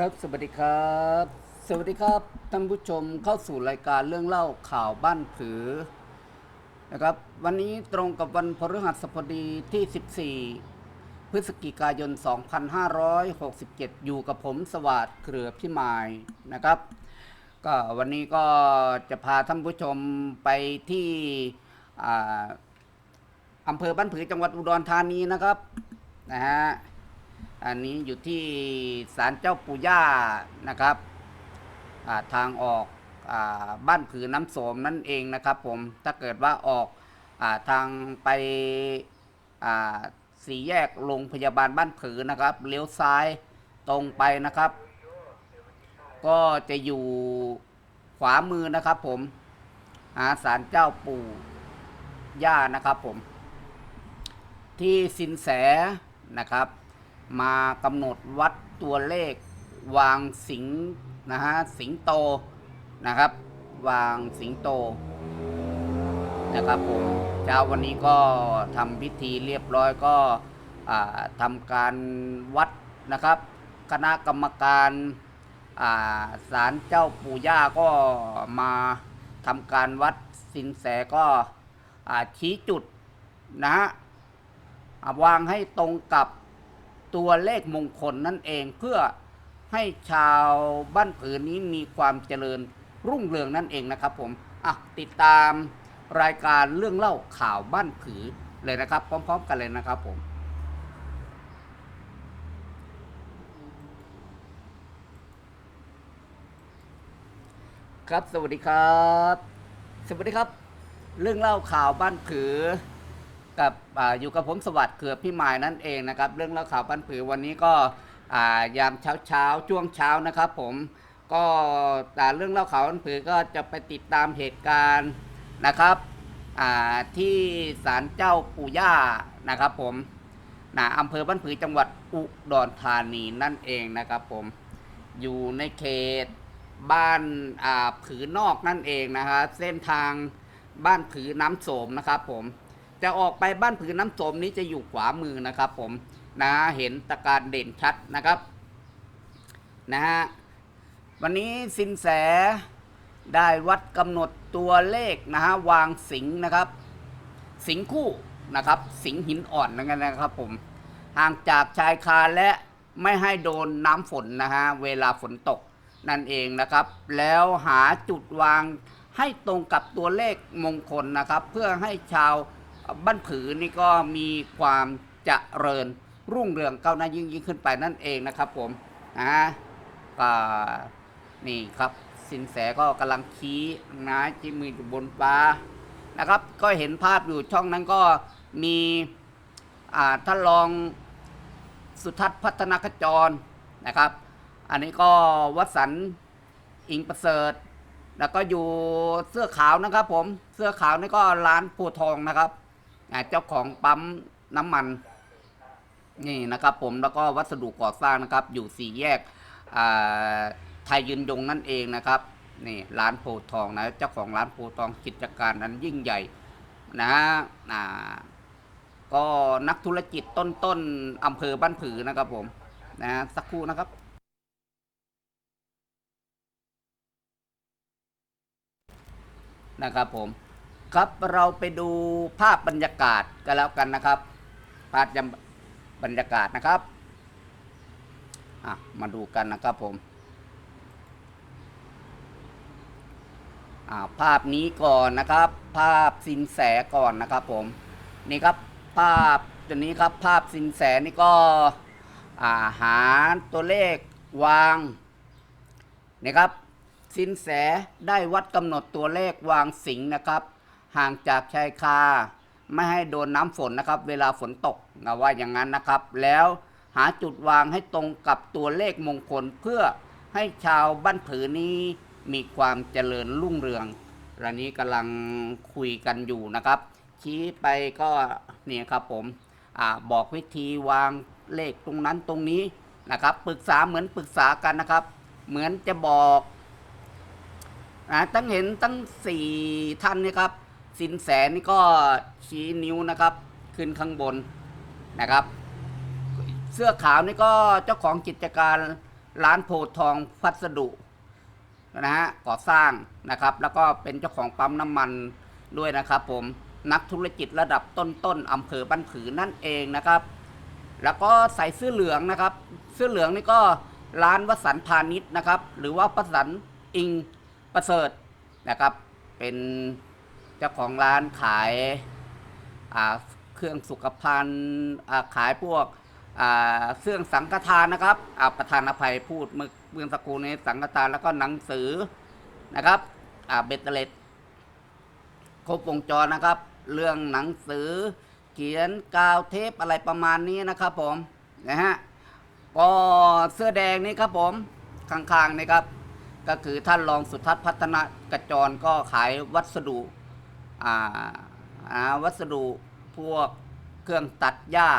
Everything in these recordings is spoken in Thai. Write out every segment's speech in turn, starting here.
ครับ สวัสดีครับ สวัสดีครับ ท่านผู้ชมเข้าสู่รายการเรื่องเล่าข่าวบ้านผือนะครับ วันนี้ตรงกับวันพฤหัสบดีที่ 14 พฤศจิกายน 2567 อยู่กับผมสวัสดิ์เครือพิมายนะครับ ก็วันนี้ก็จะพาท่านผู้ชมไปที่อ่าอำเภอบ้านผือจังหวัดอุดรธานีนะครับนะฮะ อันนี้อยู่ที่ศาลเจ้าปู่ย่านะครับาทางออกอบ้านผือน้ำโสมนั่นเองนะครับผมถ้าเกิดว่าออกอาทางไปสี่แยกโรงพยาบาลบ้านผือนะครับเลี้ยวซ้ายตรงไปนะครับ ก็จะอยู่ขวามือนะครับผมหาศาลเจ้าปู่ย่านะครับผม ที่สินแสนะครับ มากำหนดวัดตัวเลข วางสิงนะฮะสิงโตนะครับ วางสิงโตนะครับผมเช้าวันนี้ก็ทำพิธีเรียบร้อยก็ทำการวัดนะครับ คณะกรรมการอ่าศาลเจ้าปู่ย่าก็มาทำการวัดสินแสก็ชี้จุดนะฮะวางให้ตรงกับ ตัวเลขมงคลนั่นเองเพื่อให้ชาวบ้านผืนนี้มีความเจริญรุ่งเรืองนั่นเองนะครับผมอะติดตามรายการเรื่องเล่าข่าวบ้านผือเลยนะครับ พร้อม ๆ กันเลยนะครับผมครับสวัสดีครับ สวัสดีครับ เรื่องเล่าข่าวบ้านผือ กับออยู่กับผมสวัสดิ์เกือบพี่หมายนั่นเองนะครับ เรื่องเล่าข่าวบ้านผือวันนี้ก็ยามเช้าเช้าช่วงเช้านะครับ ผมก็อ่เรื่องเล่าข่าวบ้านผือก็จะไปติดตามเหตุการณ์นะครับที่ศาลเจ้าปู่ย่านะครับ ผมนะอำเภอบ้านผือจังหวัดอุดรธานีนั่นเองนะครับ ผมอยู่ในเขตบ้านผือนอกนั่นเองนะครับเส้นทางบ้านผือน้ำโสมนะครับ ผม จะออกไปบ้านผืนน้ำโสมนี้จะอยู่ขวามือนะครับ ผมนะเห็นตะการเด่นชัดนะครับนะฮะวันนี้สินแสได้วัดกำหนดตัวเลขนะฮะวางสิงนะครับ สิงคู่นะครับ สิงห์หินอ่อนนั่นนะครับ ผมห่างจากชายคาและไม่ให้โดนน้ำฝนนะฮะเวลาฝนตกนั่นเองนะครับ แล้วหาจุดวางให้ตรงกับตัวเลขมงคลนะครับ เพื่อให้ชาว บ้านผือนี่ก็มีความเจริญรุ่งเรืองก้าวหน้ายิ่งยิ่งขึ้นไปนั่นเองนะครับผมนะก็นี่ครับสินแสก็กำลังชี้นะที่มืออยู่บนฟ้านะครับ ก็เห็นภาพอยู่ช่องนั้นก็มีอ่าท่านรองสุทัศน์พัฒนาขจรนะครับ อันนี้ก็วัสันอิงประเสริฐ แล้วก็อยู่เสื้อขาวนะครับผมเสื้อขาวนี่ก็ร้านโพธิ์ทองนะครับ เจ้าของปั๊มน้ำมันนี่นะครับผมแล้วก็วัสดุก่อสร้างนะครับ อยู่สี่แยกไทยยืนยงนั่นเองนะครับนี่ร้านโพทองนะเจ้าของร้านโพทองกิจการนั้นยิ่งใหญ่นะอ่าก็นักธุรกิจต้นๆอำเภอบ้านผือนะครับผมนะสักครู่นะครับ นะครับผม ครับเราไปดูภาพบรรยากาศกันแล้วกันนะครับ ภาพบรรยากาศนะครับมาดูกันนะครับผมภาพนี้ก่อนนะครับ ภาพสินแสก่อนนะครับ ผมนี่ครับภาพตัวนี้ครับภาพสินแสนี่ก็าหาตัวเลขวางนี่ครับ สินแสได้วัดกำหนดตัวเลขวางสิงนะครับ ห่างจากชายคา ไม่ให้โดนน้ำฝนนะครับ เวลาฝนตกนะว่าอย่างนั้นนะครับ แล้วหาจุดวางให้ตรงกับตัวเลขมงคลเพื่อให้ชาวบ้านผือนี้มีความเจริญรุ่งเรืองระนี้กำลังคุยกันอยู่นะครับ ชี้ไปก็เนี่ยครับผมอบอกวิธีวางเลขตรงนั้นตรงนี้นะครับปรึกษาเหมือนปรึกษากันนะครับ เหมือนจะบอกนะตั้งเห็นตั้งสี่ท่านนี่ครับ สินแสนี่ก็ชี้นิ้วนะครับ ขึ้นข้างบนนะครับ เสื้อขาวนี่ก็เจ้าของกิจการร้านโพทองพัสดุนะฮะก่อสร้างนะครับ แล้วก็เป็นเจ้าของปั๊มน้ำมันด้วยนะครับ ผมนักธุรกิจระดับต้นๆอำเภอบ้านผือนั่นเองนะครับ แล้วก็ใส่เสื้อเหลืองนะครับ เสื้อเหลืองนี่ก็ร้านวสันพาณิชย์นะครับ หรือว่าประสันอิงประเสริฐนะครับ เป็น เจ้าของร้านขายาเครื่องสุขภัณฑ์ขายพวกเครื่องสังฆทานนะครับประธานอภัยพูดเมื่อเมื่อสักครู่นี้สังฆทานแล้วก็หนังสือนะครับเบตเตอร์เลตครบวงจรนะครับ เรื่องหนังสือ เขียนกาวเทปอะไรประมาณนี้นะครับผมนะฮะก็เสื้อแดงนี่ครับผมข้างๆนี่ครับ ก็คือท่านรองสุทัศน์พัฒนกระจรก็ขายวัสดุ วัสดุพวกเครื่องตัดหญ้า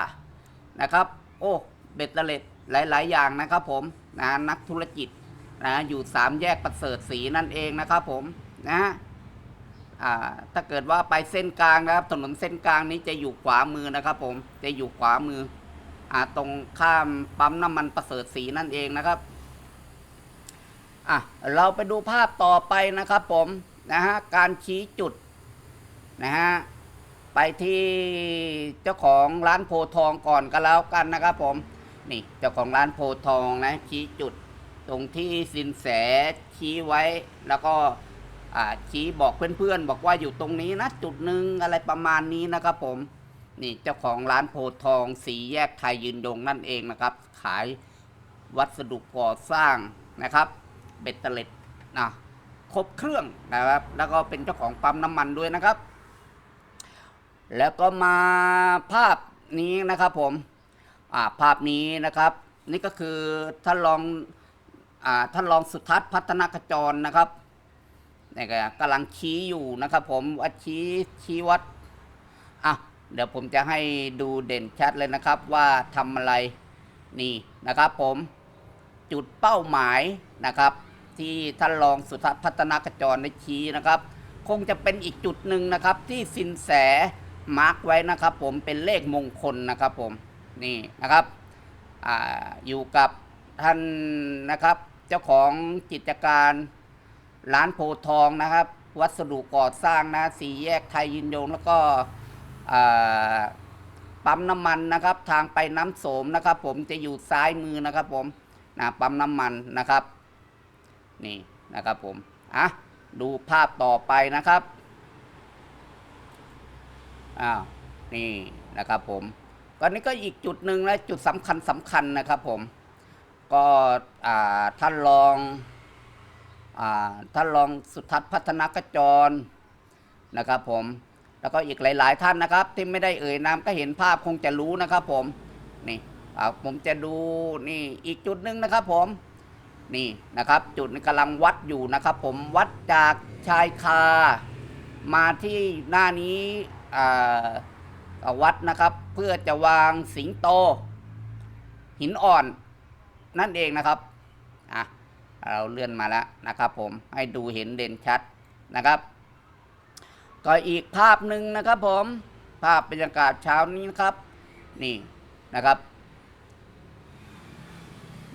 นะครับ โอ้เบ็ดเตล็ดหลาย ๆ อย่างนะครับผมนะนักธุรกิจนะอยู่สามแยกประเสริฐสีนั่นเองนะครับผมนะถ้าเกิดว่าไปเส้นกลางนะครับถนนเส้นกลางนี้จะอยู่ขวามือนะครับผมจะอยู่ขวามืออตรงข้ามปั๊มน้ำมันประเสริฐสีนั่นเองนะครับอะเราไปดูภาพต่อไปนะครับผมนะฮะการชี้จุด นะฮะไปที่เจ้าของร้านโพทองก่อนก็แล้วกันนะครับผมนี่เจ้าของร้านโพทองนะชี้จุดตรงที่สินแสชี้ไว้ แล้วก็ชี้บอกเพื่อนๆ บอกว่าอยู่ตรงนี้นะจุดหนึ่งอะไรประมาณนี้นะครับผมนี่เจ้าของร้านโพทองสีแยกไทยยืนยงนั่นเองนะครับ ขายวัสดุก่อสร้างนะครับเบ็ดเตล็ดนะครบเครื่องนะครับ แล้วก็เป็นเจ้าของปั๊มน้ำมันด้วยนะครับ แล้วก็มาภาพนี้นะครับผมาภาพนี้นะครับ นี่ก็คือท่านรองอท่านรองสุทัศน์พัฒนกจรนะครับนี่ก็กำลังชี้อยู่นะครับ ผมว่าชี้ชี้วัดอะเดี๋ยวผมจะให้ดูเด่นชัดเลยนะครับว่าทำอะไรนี่นะครับ ผมจุดเป้าหมายนะครับ ที่ท่านรองสุทัศน์พัฒนากจรได้ชี้นะครับ คงจะเป็นอีกจุดหนึ่งนะครับที่สินแส มาร์กไว้นะครับ ผมเป็นเลขมงคลนะครับผมนี่นะครับออยู่กับท่านนะครับ เจ้าของกิจการร้านโพทองนะครับ วัสดุก่อสร้างนะสี่แยกไทยยินยงแล้วก็ปั๊มน้ำมันนะครับ ทางไปน้ำโสมนะครับ ผมจะอยู่ซ้ายมือนะครับ ผมนะปั๊มน้ำมันนะครับ นี่นะครับผมอะดูภาพต่อไปนะครับ อ้าวนี่นะครับผมก็นี่ก็อีกจุดหนึ่งนะจุดสำคัญสำคัญนะครับผม ก็ท่านรองอท่านรองสุทัศน์พัฒนากจรนะครับผม แล้วก็อีกหลาย ๆ ท่านนะครับ ที่ไม่ได้เอ่ยนามก็เห็นภาพคงจะรู้นะครับผมนี่ผมจะดูนี่อีกจุดหนึ่งนะครับผมนี่นะครับ จุดกำลังวัดอยู่นะครับ ผมวัดจากชายคามาที่หน้านี้ วัดนะครับ เพื่อจะวางสิงโต หินอ่อนนั่นเองนะครับอะเราเลื่อนมาแล้วนะครับ ผมให้ดูเห็นเด่นชัดนะครับ ก็อีกภาพหนึ่งนะครับ ผมภาพบรรยากาศเช้านี้นะครับ นี่นะครับ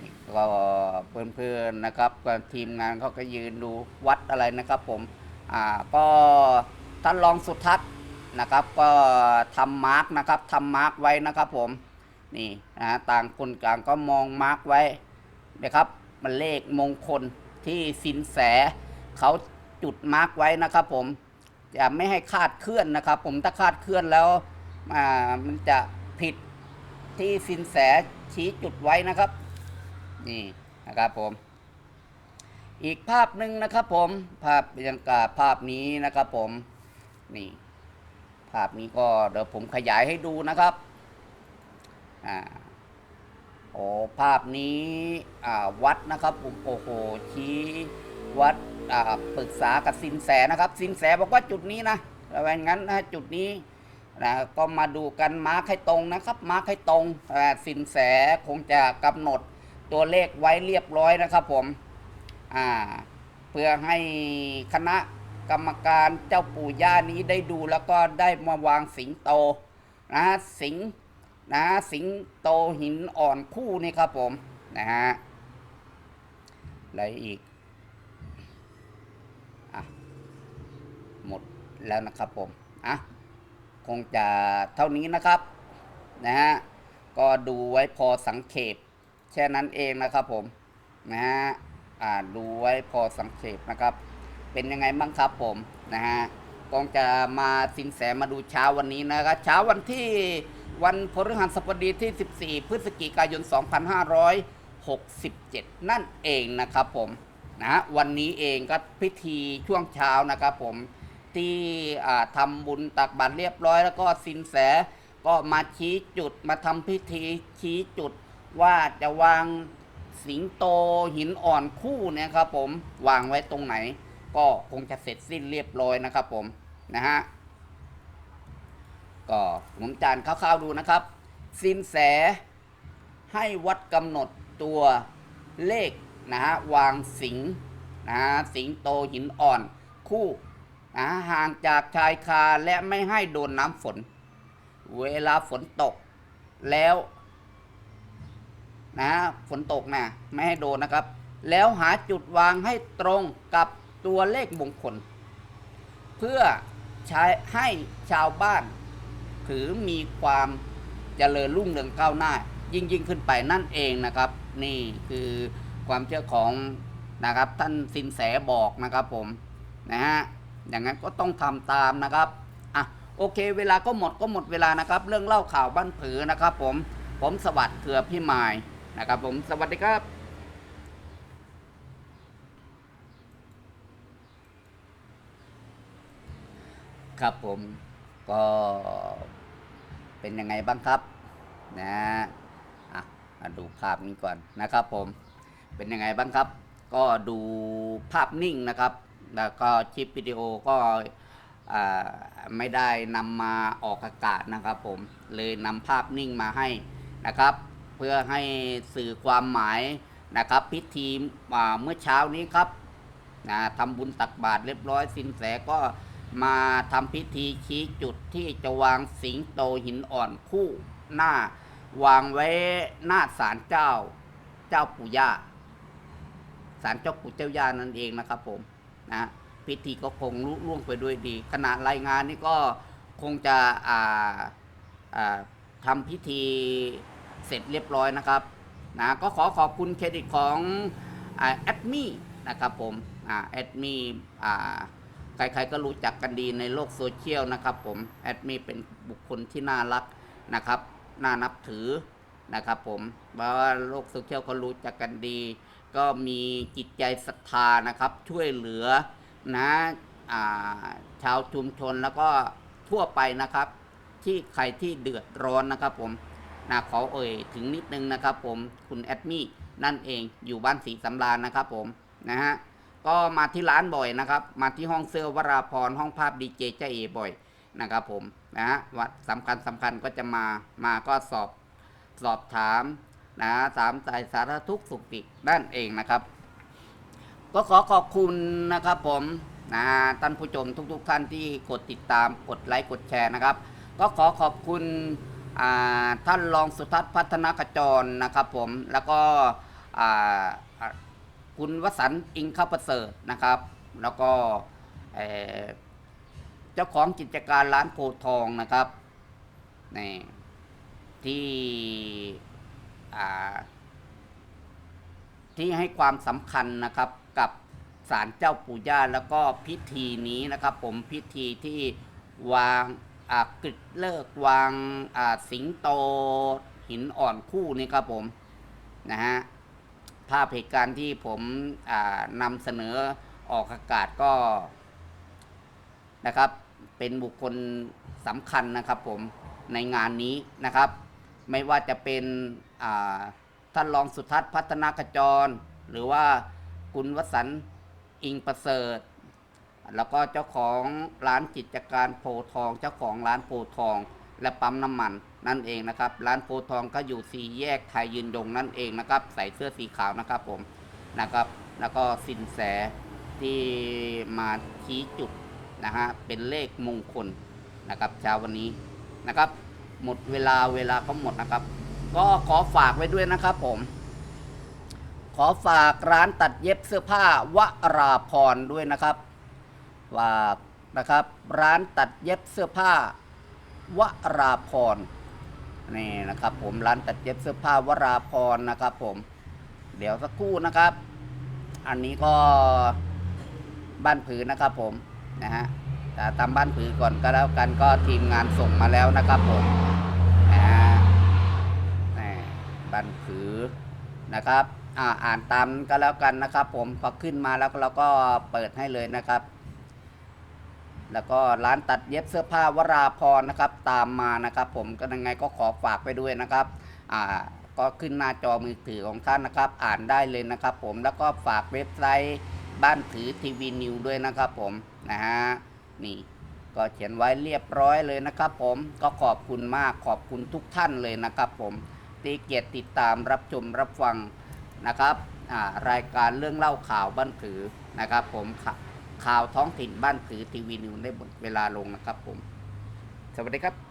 นี่ก็เพื่อนๆนะครับก็ทีมงานเขาก็ยืนดูวัดอะไรนะครับ ผมอ่าก็ท่านรองสุทัศน์ นะครับก็ทำมาร์กนะครับทำมาร์กไว้นะครับผมนี่นะต่างคนต่างก็มองมาร์กไว้นะครับมันเลขมงคลที่สินแสเขาจุดมาร์กไว้นะครับผมจะไม่ให้คาดเคลื่อนนะครับ ผมถ้าคาดเคลื่อนแล้วมันจะผิดที่สินแสชี้จุดไว้นะครับนี่นะครับผม อีกภาพหนึ่งนะครับผมภาพบรรยากาศภาพนี้นะครับผมนี่ ภาพนี้ก็เดี๋ยวผมขยายให้ดูนะครับอ่าโอ้ภาพนี้อ่าวัดนะครับผมโอ้โหชี้วัดอ่าปรึกษากับสินแสนะครับ สินแสบอกว่าจุดนี้นะแล้วงั้นนะจุดนี้นะก็มาดูกันมาร์คให้ตรงนะครับ มาร์คให้ตรงสินแสคงจะกำหนดตัวเลขไว้เรียบร้อยนะครับผมอ่าเพื่อให้คณะ กรรมการเจ้าปู่ย่านี้ได้ดูแล้วก็ได้มาวางสิงโตนะสิงนะสิงโตหินอ่อนคู่นี่ครับผมนะฮะอะไรอีกอะหมดแล้วนะครับผมอะคงจะเท่านี้นะครับนะฮะก็ดูไว้พอสังเขปแค่นั้นเองนะครับผมนะฮะอ่าดูไว้พอสังเขปนะครับ เป็นยังไงบ้างครับผมนะฮะกองจะมาสินแสมาดูเช้าวันนี้นะครับเช้าวันที่วันพฤหัสบดีที่ 14 พฤศจิกายน 2567 นั่นเองนะครับผมนะวันนี้เองก็พิธีช่วงเช้านะครับผมที่อ่าทำบุญตักบาตรเรียบร้อย แล้วก็สินแสก็มาชี้จุดมาทำพิธีชี้จุดว่าจะวางสิงโตหินอ่อนคู่เนี่ยครับผมวางไว้ตรงไหน ก็คงจะเสร็จสิ้นเรียบร้อยนะครับผมนะฮะก็หมุนจานคร่าวๆดูนะครับสินแสให้วัดกำหนดตัวเลขนะฮะวางสิงนะฮะสิงโตหินอ่อนคู่นะห่างจากชายคาและไม่ให้โดนน้ำฝน เวลาฝนตกแล้วนะฝนตกนะไม่ให้โดนนะครับ แล้วหาจุดวางให้ตรงกับ ตัวเลขมงคล เพื่อใช้ให้ชาวบ้านถือมีความเจริญรุ่งเรืองก้าวหน้า ยิ่งยิ่งขึ้นไปนั่นเองนะครับ นี่คือความเชื่อของนะครับ ท่านสินแสบอกนะครับผมนะฮะอย่างนั้นก็ต้องทำตามนะครับอะโอเค เวลาก็หมดก็หมดเวลานะครับ เรื่องเล่าข่าวบ้านผือนะครับ ผมผมสวัสดิ์เกือพี่มายนะครับ ผมสวัสดีครับ ครับผมก็เป็นยังไงบ้างครับนะอะมาดูภาพนี้ก่อนนะครับผมเป็นยังไงบ้างครับ ก็ดูภาพนิ่งนะครับ แล้วก็คลิปวิดีโอก็อไม่ได้นำมาออกอากาศนะครับผมเลยนำภาพนิ่งมาให้นะครับ เพื่อให้สื่อความหมายนะครับ พิธีเมื่อเช้านี้ครับนะทำบุญตักบาตรเรียบร้อยสินแสก็ มาทำพิธีชี้จุดที่จะวางสิงโตหินอ่อนคู่หน้า วางไว้หน้าศาลเจ้า เจ้าปู่ย่าศาลเจ้าปู่เจ้าย่านั่นเองนะครับผมนะพิธีก็คงลุล่วงไปด้วยดี ขณะรายงานนี่ก็คงจะอ่าอ่าทำพิธีเสร็จเรียบร้อยนะครับนะก็ขอขอบคุณเครดิตของแอดมี่นะครับผมแอดมี่ ใครๆก็รู้จักกันดีในโลกโซเชียลนะครับผมแอดมี่เป็นบุคคลที่น่ารักนะครับน่านับถือนะครับผมเพราะว่าโลกโซเชียลเขารู้จักกันดี ก็มีจิตใจศรัทธานะครับช่วยเหลือนะอาชาวชุมชนแล้วก็ทั่วไปนะครับ ที่ใครที่เดือดร้อนนะครับผมนะขอเอ่ยถึงนิดนึงนะครับผมคุณแอดมี่นั่นเองอยู่บ้านศรีสำราญนะครับผมนะฮะ ก็มาที่ร้านบ่อยนะครับ มาที่ห้องเสื้อวราพรห้องภาพดีเจเจเอบ่อยนะครับผมนะฮะวัดสำคัญสำคัญก็จะมามาก็สอบสอบถามนะสามสายสารทุกสุขตินั่นเองนะครับ ก็ขอขอบคุณนะครับผมนะท่านผู้ชมทุกๆทท่านที่กดติดตามกดไลค์กดแชร์นะครับ ก็ขอขอบคุณท่านรองสุทัศน์พัฒนาขจรนะครับผมแล้วก็อ่า คุณวสันต์อิงข้าประเสริฐนะครับ แล้วก็เจ้าของกิจการร้านโพทองนะครับนี่ที่ที่ให้ความสำคัญนะครับกับศาลเจ้าปู่ย่าแล้วก็พิธีนี้นะครับ ผมพิธีที่วางกริดเลิกวางสิงโตหินอ่อนคู่นี่ครับผมนะฮะ ภาพเหตุการณ์ที่ผมนำเสนอออกอากาศก็นะครับ เป็นบุคคลสำคัญนะครับผมในงานนี้นะครับ ไม่ว่าจะเป็นท่านรองสุทัศน์พัฒนาขจร หรือว่าคุณวสันต์อิงประเสริฐ แล้วก็เจ้าของร้านกิจการโพทอง เจ้าของร้านโพทอง และปั๊มน้ำมันนั่นเองนะครับ ร้านโพทองก็อยู่สี่แยกไทยยืนยงนั่นเองนะครับ ใส่เสื้อสีขาวนะครับผมนะครับ แล้วก็สินแสที่มาชี้จุดนะฮะเป็นเลขมงคลนะครับเช้าวันนี้นะครับ หมดเวลาเวลาเขาหมดนะครับ ก็ขอฝากไว้ด้วยนะครับผม ขอฝากร้านตัดเย็บเสื้อผ้าวราพรด้วยนะครับว่านะครับ ร้านตัดเย็บเสื้อผ้า วราพรนี่นะครับผมร้านตัดเย็บเสื้อผ้าวราพรนะครับผมเดี๋ยวสักครู่นะครับ อันนี้ก็บ้านผือนะครับผมนะฮะแต่ตามบ้านผือก่อนก็แล้วกันก็ทีมงานส่งมาแล้วนะครับผมนะฮะนี่บ้านผือนะครับอ่าอ่านตามก็แล้วกันนะครับ ผมพอขึ้นมาแล้วเราก็เปิดให้เลยนะครับ แล้วก็ร้านตัดเย็บเสื้อผ้าวราพรนะครับตามมานะครับ ผมก็ยังไงก็ขอฝากไปด้วยนะครับอ่าก็ขึ้นหน้าจอมือถือของท่านนะครับ อ่านได้เลยนะครับ ผมแล้วก็ฝากเว็บไซต์บ้านถือทีวีนิวด้วยนะครับ ผมนะฮะนี่ก็เขียนไว้เรียบร้อยเลยนะครับ ผมก็ขอบคุณมากขอบคุณทุกท่านเลยนะครับ ผมที่เกียรติติดตามรับชมรับฟังนะครับรายการเรื่องเล่าข่าวบ้านผือนะครับ ผมข่า ข่าวท้องถิ่นบ้านผือทีวีนิวได้หมดเวลาลงนะครับผม สวัสดีครับ